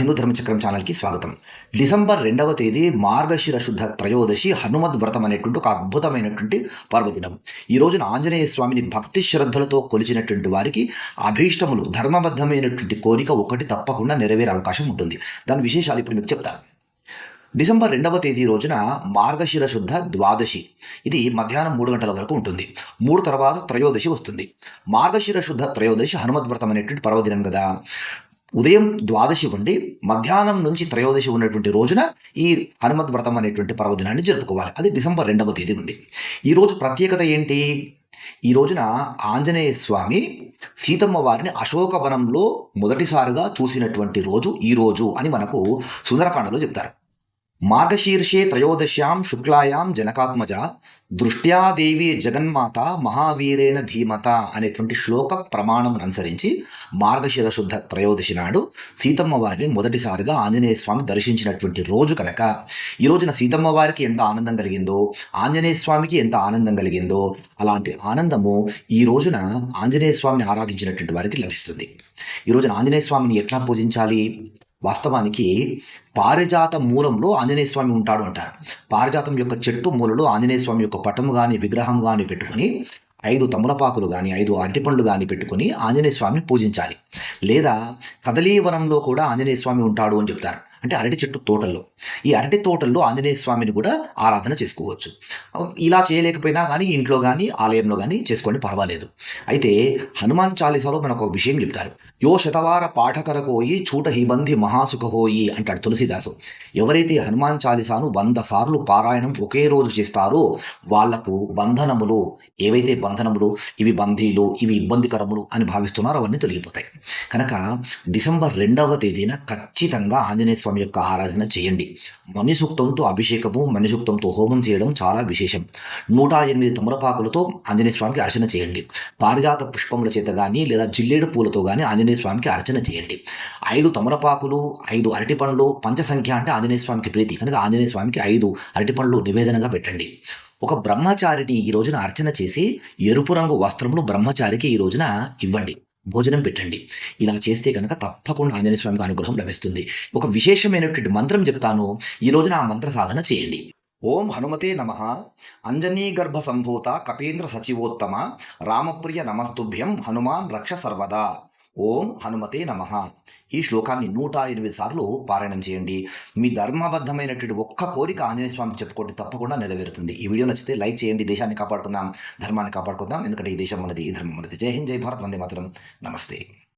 హిందూ ధర్మచక్రం ఛానల్కి స్వాగతం. డిసెంబర్ రెండవ తేదీ మార్గశిర శుద్ధ త్రయోదశి హనుమద్ వ్రతం అనేటువంటి ఒక అద్భుతమైనటువంటి పర్వదినం. ఈ రోజున ఆంజనేయ స్వామిని భక్తి శ్రద్ధలతో కొలిచినటువంటి వారికి అభీష్టములు ధర్మబద్ధమైనటువంటి కోరిక ఒకటి తప్పకుండా నెరవేరే అవకాశం ఉంటుంది. దాని విశేషాలు ఇప్పుడు మీకు చెప్తాను. డిసెంబర్ రెండవ తేదీ రోజున మార్గశిర శుద్ధ ద్వాదశి. ఇది మధ్యాహ్నం మూడు గంటల వరకు ఉంటుంది. మూడు తర్వాత త్రయోదశి వస్తుంది. మార్గశిర శుద్ధ త్రయోదశి హనుమద్ వ్రతం అనేటువంటి పర్వదినం కదా. ఉదయం ద్వాదశి ఉండి మధ్యాహ్నం నుంచి త్రయోదశి ఉన్నటువంటి రోజున ఈ హనుమద్ వ్రతం అనేటువంటి పర్వదినాన్ని జరుపుకోవాలి. అది డిసెంబర్ రెండవ తేదీ ఉంది. ఈరోజు ప్రత్యేకత ఏంటి? ఈ రోజున ఆంజనేయ స్వామి సీతమ్మ వారిని అశోకవనంలో మొదటిసారిగా చూసినటువంటి రోజు ఈ రోజు అని మనకు సుందరకాండలో చెప్తారు. మార్గశీర్షే త్రయోదశ్యాం శుక్లాయాం జనకాత్మజ దృష్ట్యా దేవి జగన్మాత మహావీరేణ ధీమత అనేటువంటి శ్లోక ప్రమాణం అనుసరించి మార్గశిర శుద్ధ త్రయోదశి నాడు సీతమ్మ వారిని మొదటిసారిగా ఆంజనేయ స్వామి దర్శించినటువంటి రోజు కనుక. ఈ రోజున సీతమ్మ వారికి ఎంత ఆనందం కలిగిందో ఆంజనేయ స్వామికి ఎంత ఆనందం కలిగిందో అలాంటి ఆనందము ఈ రోజున ఆంజనేయ స్వామిని ఆరాధించినటువంటి వారికి లభిస్తుంది. ఈ రోజున ఆంజనేయ స్వామిని ఎట్లా పూజించాలి? వాస్తవానికి పారిజాత మూలంలో ఆంజనేయ స్వామి ఉంటాడు అంటారు. పారిజాతం యొక్క చెట్టు మూలలో ఆంజనేయ స్వామి యొక్క పటము కానీ విగ్రహం కానీ పెట్టుకుని ఐదు తమలపాకులు కానీ ఐదు అరటిపండ్లు కానీ పెట్టుకుని ఆంజనేయ స్వామిని పూజించాలి. లేదా కదలీవనంలో కూడా ఆంజనేయ స్వామి ఉంటాడు అని చెప్తారు. అంటే అరటి చెట్టు తోటల్లో. ఈ అరటి తోటల్లో ఆంజనేయ స్వామిని కూడా ఆరాధన చేసుకోవచ్చు. ఇలా చేయలేకపోయినా కానీ ఇంట్లో కానీ ఆలయంలో కానీ చేసుకోండి పర్వాలేదు. అయితే హనుమాన్ చాలీసాలో మనకు ఒక విషయం చెప్తారు. యో శతవార పాఠకరకోయి చూట హిబంధి మహాసుఖహోయి అంటాడు తులసిదాసు. ఎవరైతే హనుమాన్ చాలీసాను వంద సార్లు పారాయణం ఒకే రోజు చేస్తారో వాళ్ళకు బంధనములు ఏవైతే బంధనములు ఇవి బంధీలు ఇవి ఇబ్బందికరములు అని భావిస్తున్నారో అవన్నీ తొలగిపోతాయి. కనుక డిసెంబర్ రెండవ తేదీన ఖచ్చితంగా ఆంజనేయ స్వామి యొక్క ఆరాధన చేయండి. మణిసూక్తంతో అభిషేకము మణిసూక్తంతో హోమం చేయడం చాలా విశేషం. నూట ఎనిమిది తమరపాకులతో ఆంజనేయ స్వామికి అర్చన చేయండి. పారిజాత పుష్పముల చేత కానీ లేదా జిల్లేడు పూలతో కానీ ఆంజనేయ స్వామికి అర్చన చేయండి. ఐదు తమరపాకులు ఐదు అరటి పండ్లు పంచసంఖ్య అంటే ఆంజనేయ స్వామికి ప్రీతి. కనుక ఆంజనేయ స్వామికి ఐదు అరటి పండ్లు నివేదనగా పెట్టండి. ఒక బ్రహ్మచారిని ఈ రోజున అర్చన చేసి ఎరుపు రంగు వస్త్రములు బ్రహ్మచారికి ఈ రోజున ఇవ్వండి. భోజనం పెట్టండి. ఇలా చేస్తే కనుక తప్పకుండా ఆంజనేయ స్వామికి అనుగ్రహం లభిస్తుంది. ఒక విశేషమైనటువంటి మంత్రం చెప్తాను. ఈ రోజున ఆ మంత్ర సాధన చేయండి. ఓం హనుమతే నమ. అంజనీ గర్భ సంభూత కపీంద్ర సచివోత్తమ. రామప్రియ నమస్తుభ్యం హనుమాన్ రక్ష సర్వదా. ఓం హనుమతే నమ. ఈ శ్లోకాన్ని నూట ఎనిమిది సార్లు పారాయణం చేయండి. మీ ధర్మబద్ధమైనటువంటి ఒక్క కోరిక ఆంజనేయ స్వామి చెప్పుకోండి తప్పకుండా నెరవేరుతుంది. ఈ వీడియో నచ్చితే లైక్ చేయండి. దేశాన్ని కాపాడుకుందాం ధర్మాన్ని కాపాడుకుందాం. ఎందుకంటే ఈ దేశం మనది ఈ ధర్మం మనది. జై హింద్ జై భారత్. వందే మాత్రం. నమస్తే.